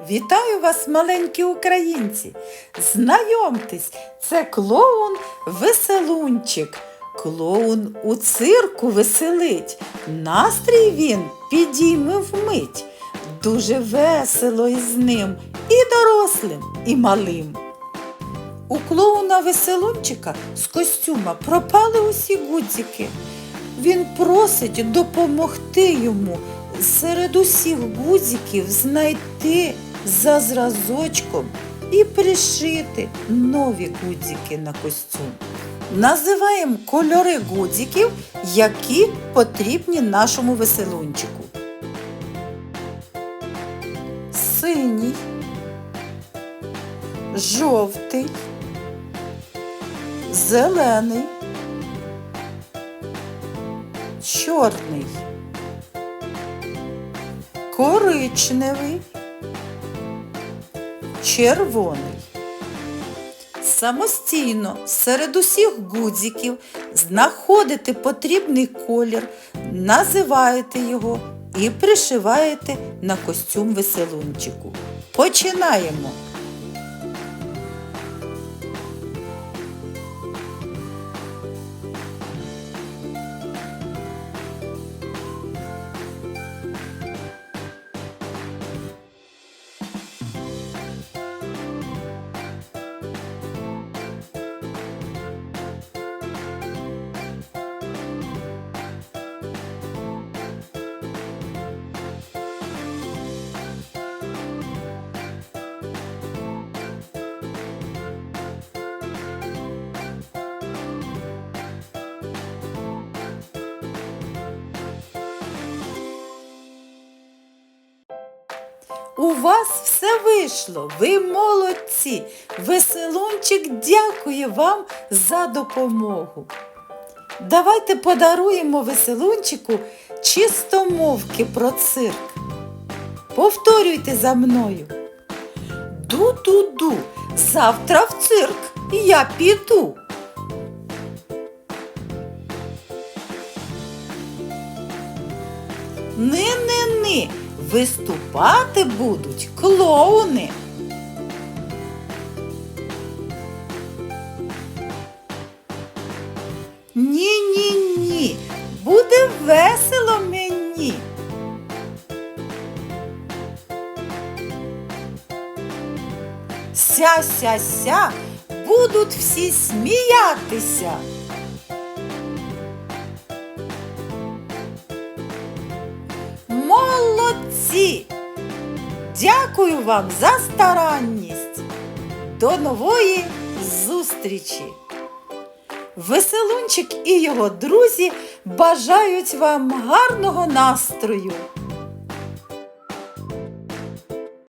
Вітаю вас, маленькі українці! Знайомтесь, це клоун Веселунчик. Клоун у цирку веселить. Настрій він підійме вмить. Дуже весело із ним і дорослим, і малим. У клоуна Веселунчика з костюма пропали усі гудзики. Він просить допомогти йому серед усіх гудзиків знайти за зразочком і пришити нові гудзики на костюм. Називаємо кольори гудзиків, які потрібні нашому веселунчику. Синій, жовтий, зелений, чорний, коричневий, червоний. Самостійно серед усіх гудзиків знаходите потрібний колір, називаєте його і пришиваєте на костюм веселунчику. Починаємо! У вас все вийшло, ви молодці. Веселунчик дякує вам за допомогу. Давайте подаруємо веселунчику чистомовки про цирк. Повторюйте за мною. Ду-ду-ду, завтра в цирк я піду. Ни-ни-ни, виступати будуть клоуни. Ні-ні-ні, буде весело мені. Ся-ся-ся, будуть всі сміятися. Молодці! Дякую вам за старанність. До нової зустрічі! Веселунчик і його друзі бажають вам гарного настрою.